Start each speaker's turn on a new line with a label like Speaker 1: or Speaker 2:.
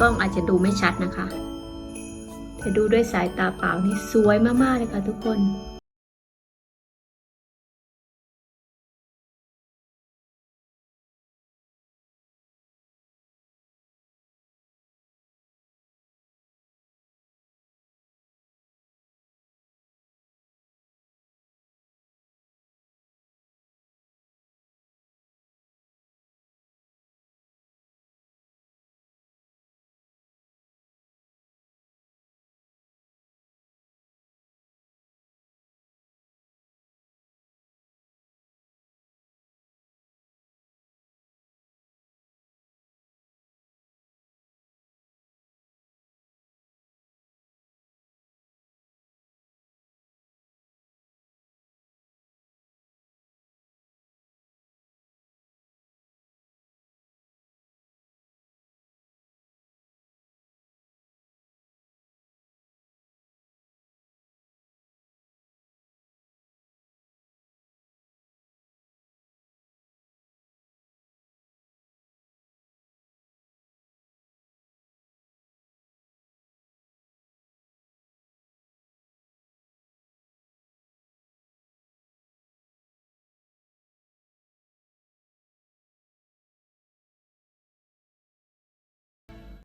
Speaker 1: กล้องอาจจะดูไม่ชัดนะคะ แต่ดูด้วยสายตาเปล่านี่สวยมากๆเลยค่ะทุกคน